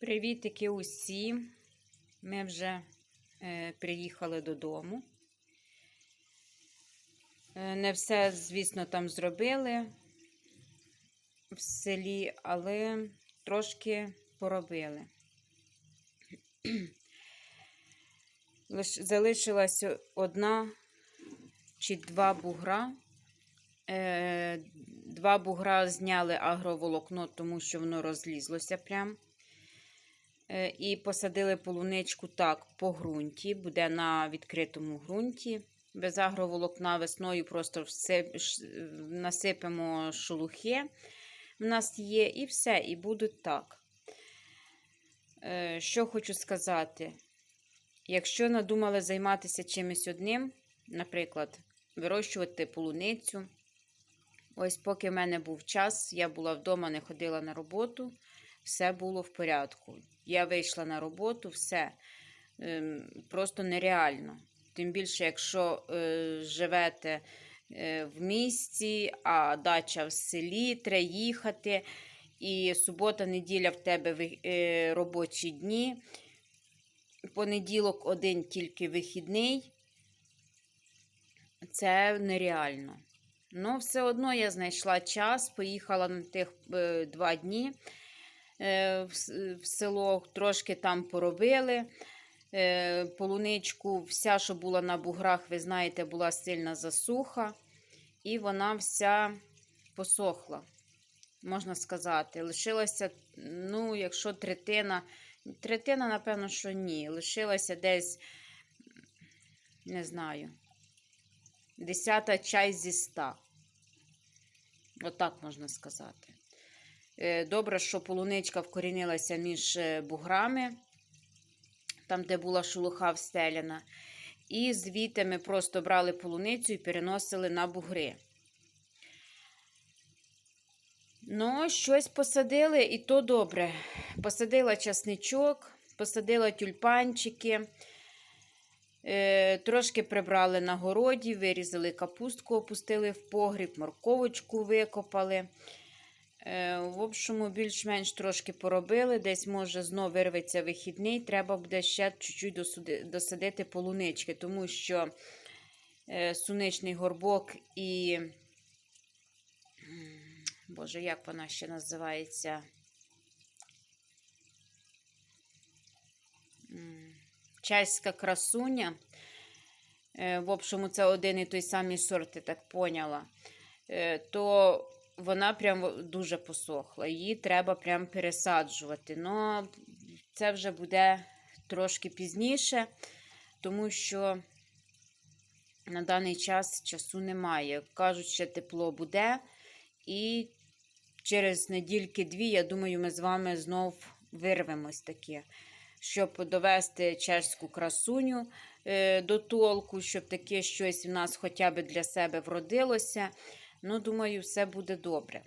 Привітики усі. Ми вже е, приїхали додому. Е, не все, звісно, там зробили в селі, але трошки поробили. Лиш залишилася одна чи два бугра. Е, Два бугра зняли агроволокно, тому що воно розлізлося прям. Е, І посадили полуничку так по ґрунті, буде на відкритому ґрунті. Без агроволокна весною просто все, насипемо шелухи. В нас є, і все, і будуть так. Е, Що хочу сказати? Якщо надумали займатися чимось одним, наприклад, вирощувати полуницю. Ось поки в мене був час, я була вдома, не ходила на роботу, все було в порядку. Я вийшла на роботу, все ем, просто нереально. Тим більше, якщо е, живете е, в місті, а дача в селі, треба їхати, і субота, неділя в тебе е, робочі дні. Понеділок один тільки вихідний. Це нереально. Ну, все одно я знайшла час, поїхала на тих два дні в, в село, трошки там поробили. Е, полуничку, вся, що була на буграх, ви знаєте, була сильна засуха, і вона вся посохла, можна сказати. Лишилася, ну, якщо третина, третина, напевно, що ні. Лишилася десь, не знаю, десята часть зі ста. Отак можна сказати. Е, Добре, що полуничка вкорінилася між е, буграми, там, де була шелуха встеляна. І звідти ми просто брали полуницю і переносили на бугри. Ну, щось посадили, і то добре. Посадила часничок, посадила тюльпанчики. Е, трошки прибрали на городі, вирізали капустку, опустили в погріб, морковочку викопали. Е, в общому, більш-менш трошки поробили. Десь, може, знов вирветься вихідний. Треба буде ще чуть-чуть досадити полунички, тому що е, суничний горбок і. Боже, як вона ще називається? М, Чеська красуня. Е, В общому, це один і той самий сорт, я так поняла. То вона прям дуже посохла. Її треба прям пересаджувати. Ну, це вже буде трошки пізніше, тому що на даний час часу немає. Кажуть, ще тепло буде. І через недільки-дві, я думаю, ми з вами знов вирвемось таке, щоб довести чеську красуню е, до толку, щоб таке щось в нас хоча б для себе вродилося. Ну, думаю, все буде добре.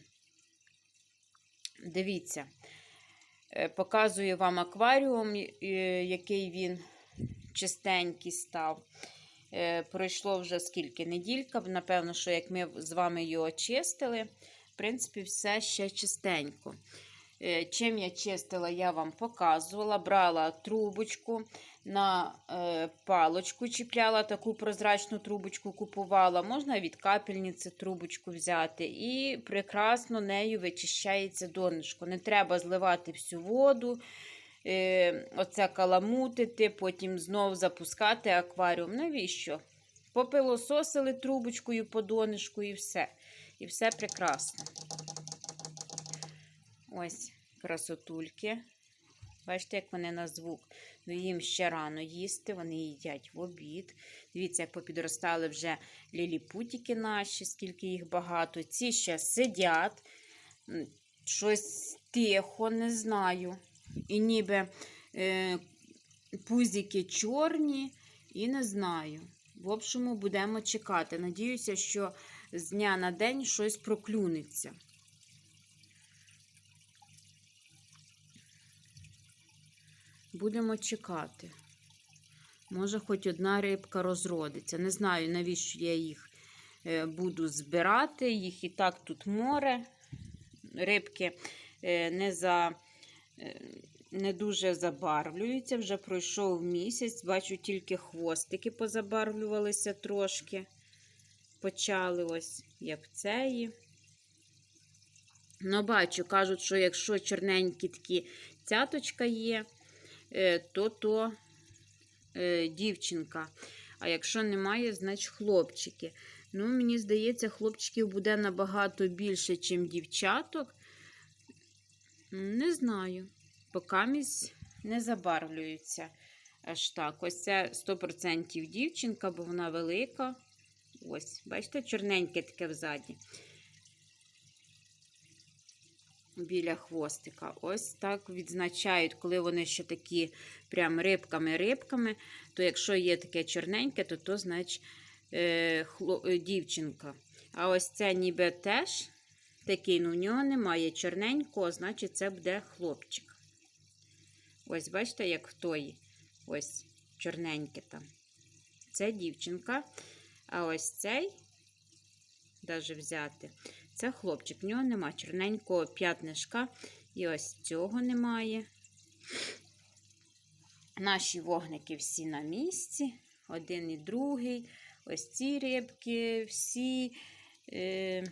Дивіться, е, показую вам акваріум, який він чистенький став. Е, Пройшло вже скільки неділька. Напевно, що як ми з вами його чистили, в принципі, все ще чистенько. Е, Чим я чистила, я вам показувала. Брала трубочку на е, палочку, чіпляла таку прозрачну трубочку, купувала. Можна від капельниці трубочку взяти. І прекрасно нею вичищається донышко. Не треба зливати всю воду, е, оце каламутити, потім знов запускати акваріум. Навіщо? Попилососили трубочкою по донышку і все. І все прекрасно. Ось красотульки. Бачите, як вони на звук. Ну, їм ще рано їсти, вони їдять в обід. Дивіться, як попідростали вже ліліпутики наші, скільки їх багато. Ці ще сидять, щось тихо, не знаю. І ніби е, пузики чорні, і не знаю. В общому, будемо чекати. Надіюся, що з дня на день щось проклюнеться. Будемо чекати. Може, хоч одна рибка розродиться. Не знаю, навіщо я їх е, буду збирати. Їх і так тут море. Рибки е, не за. е, не дуже забарвлюються. Вже пройшов місяць, бачу, тільки хвостики позабарвлювалися трошки. Почали ось, як цеї. Ну, бачу, кажуть, що якщо чорненькі такі цяточка є, е, то то е, дівчинка. А якщо немає, значить хлопчики. Ну, мені здається, хлопчиків буде набагато більше, ніж дівчаток. Не знаю. Покамість не забарвлюються аж так. Ось це 100% дівчинка, бо вона велика. Ось, бачите, чорненьке таке взаді. Біля хвостика. Ось так відзначають, коли вони ще такі прям рибками-рибками, то якщо є таке чорненьке, то то значить е, е, дівчинка. А ось це ніби теж такий, ну в нього немає чорненького, значить це буде хлопчик. Ось, бачите, як в тої. Ось чорненьке там. Це дівчинка. А ось цей, даже взяти, це хлопчик. В нього нема чорненького п'ятнишка. І ось цього немає. Наші вогники всі на місці. Один і другий. Ось ці рибки, всі е,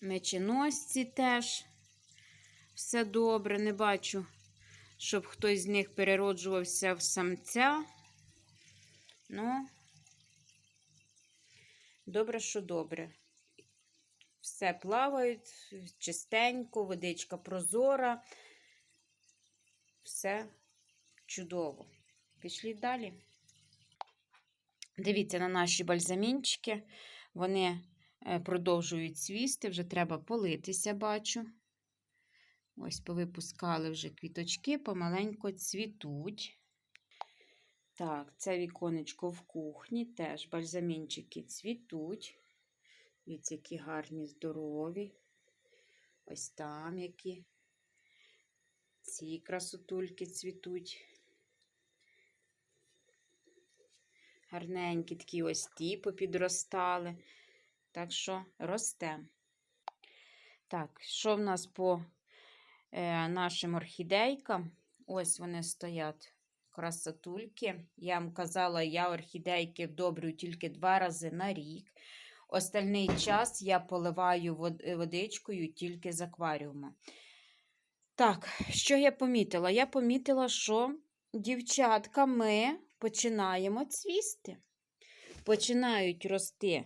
меченосці теж. Все добре. Не бачу, щоб хтось з них перероджувався в самця. Ну, добре, що добре. Все плавають чистенько, водичка прозора. Все чудово. Пішли далі. Дивіться на наші бальзамінчики. Вони е, продовжують цвісти, вже треба политися, бачу. Ось повипускали вже квіточки, помаленько цвітуть. Так, це віконечко в кухні, теж бальзамінчики цвітуть. Дивіться, які гарні, здорові. Ось там які. Ці красотульки цвітуть. Гарненькі такі ось ті попідростали. Так що росте. Так, що в нас по е, нашим орхідейкам? Ось вони стоять красотульки. Я вам казала, я орхідейки вдобрюю тільки два рази на рік. Остальний час я поливаю водичкою тільки з акваріуму. Так, що я помітила? Я помітила, що дівчатка ми починаємо цвісти. Починають рости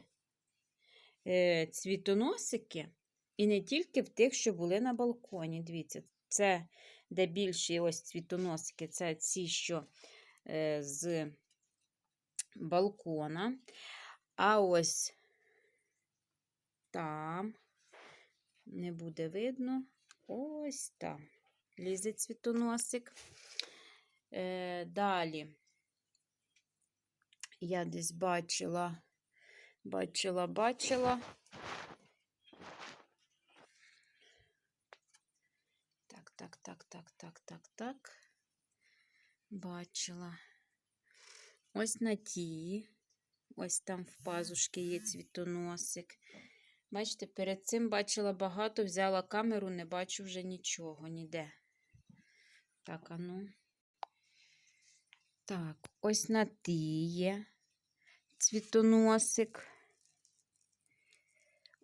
е, цвітоносики, і не тільки в тих, що були на балконі. Дивіться, це де більші ось цвітоносики, це ці, що е, з балкона. А ось там не буде видно. Ось там. Лізе цвітоносик. Е, далі я десь бачила, бачила, бачила. Так, так, так, так, так, так, так. Бачила. Ось на тій. Ось там в пазушки є цвітоносик. Бачите, перед цим бачила багато, взяла камеру, не бачу вже нічого ніде. Так, а ну. Так, ось на тій цвітоносик.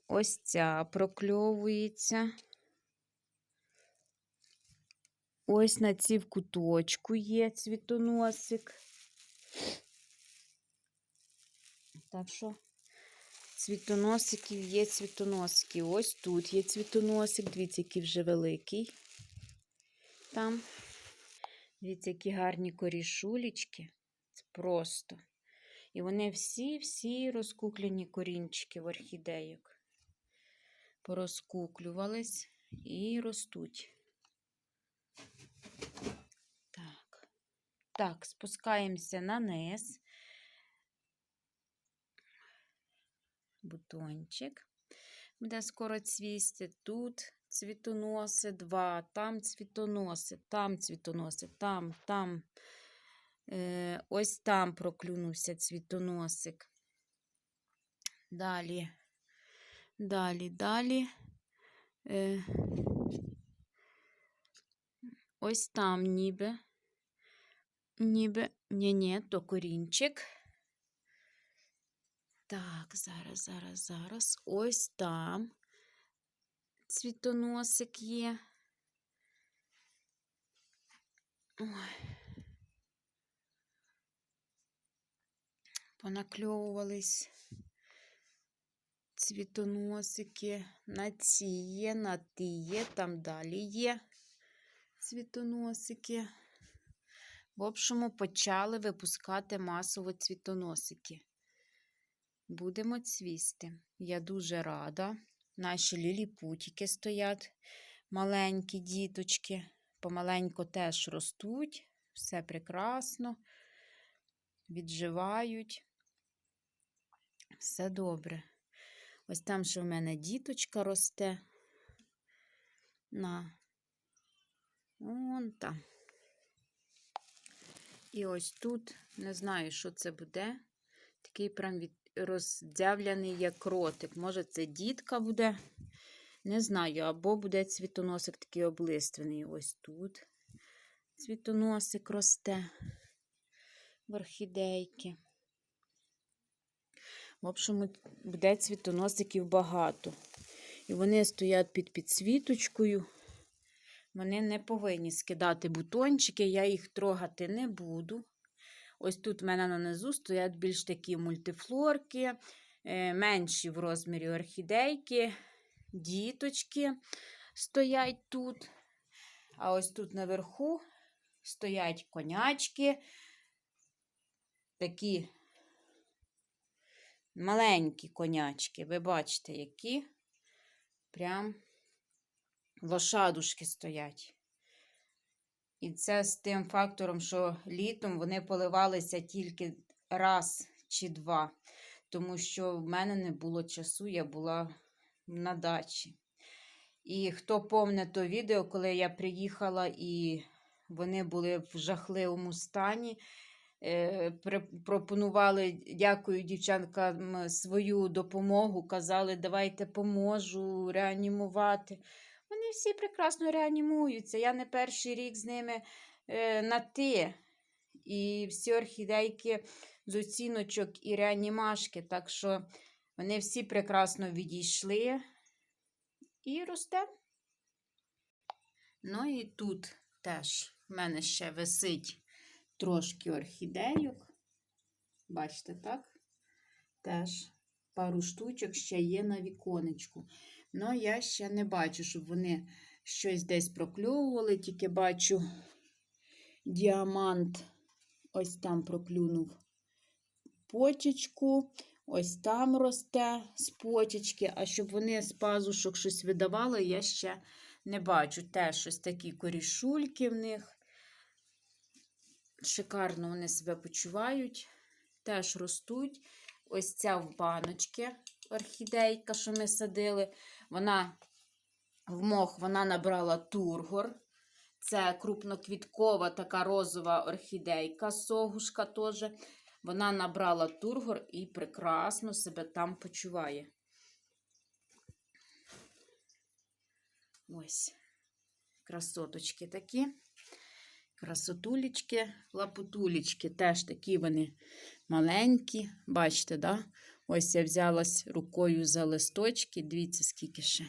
Ось ця прокльовується. Ось на ці в куточку є цвітоносик. Так що цвітоносиків є цвітоносики. Ось тут є цвітоносик. Дивіться, який вже великий. Там. Дивіться, які гарні корішулечки. Це просто. І вони всі-всі розкуклені корінчики в орхідейок. Порозкуклювались і ростуть. Так. Так, спускаємося на низ. Бутончик. Буде скоро цвісти. Тут цвітоноси два, там цвітоноси, там цвітоноси, там, там. Е, ось там проклюнувся цвітоносик. Далі, далі, далі. Е, ось там ніби. Ніби, ні-ні, то корінчик. Так, зараз, зараз, зараз. Ось там цвітоносик є. Ой. Понакльовувались цвітоносики. На ці є, на ті є, там далі є цвітоносики. В общому, почали випускати масово цвітоносики. Будемо цвісти. Я дуже рада. Наші ліліпутики стоять, маленькі діточки. Помаленько теж ростуть. Все прекрасно. Відживають. Все добре. Ось там ще в мене діточка росте. На. Вон там. І ось тут, не знаю, що це буде. Такий прям від... роздявляний як ротик. Може, це дітка буде. Не знаю, або буде цвітоносик такий облиственний. Ось тут. Цвітоносик росте в орхідейки. В общем, буде цвітоносиків багато. І вони стоять під підсвіточкою. Вони не повинні скидати бутончики, я їх трогати не буду. Ось тут в мене на низу стоять більш такі мультифлорки, е, менші в розмірі орхідейки, діточки стоять тут. А ось тут наверху стоять конячки, такі маленькі конячки. Ви бачите, які прям лошадушки стоять. І це з тим фактором, що літом вони поливалися тільки раз чи два, тому що в мене не було часу, я була на дачі. І хто помне то відео, коли я приїхала і вони були в жахливому стані, е, пропонували, дякую дівчаткам, свою допомогу, казали, давайте поможу реанімувати. Вони всі прекрасно реанімуються. Я не перший рік з ними е, на ти. І всі орхідейки з оціночок і реанімашки. Так що вони всі прекрасно відійшли і росте. Ну і тут теж в мене ще висить трошки орхідейок. Бачите, так? Теж пару штучок ще є на віконечку. Ну, я ще не бачу, щоб вони щось десь прокльовували, тільки бачу діамант ось там проклюнув почечку, ось там росте з почечки, а щоб вони з пазушок щось видавали, я ще не бачу. Теж ось такі корішульки в них. Шикарно вони себе почувають, теж ростуть. Ось ця в баночці орхідейка, що ми садили. Вона в мох вона набрала тургор. Це крупноквіткова така розова орхідейка, согушка теж. Вона набрала тургор і прекрасно себе там почуває. Ось, красоточки такі. Красотулечки, лапутулечки. Теж такі вони маленькі. Бачите, да? Ось я взялась рукою за листочки. Дивіться, скільки ще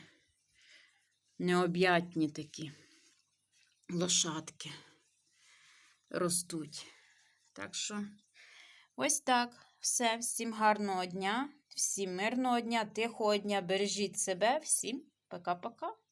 необ'ятні такі лошадки ростуть. Так що, ось так. Все. Всім гарного дня, всім мирного дня, тихого дня. Бережіть себе, всім пока-пока.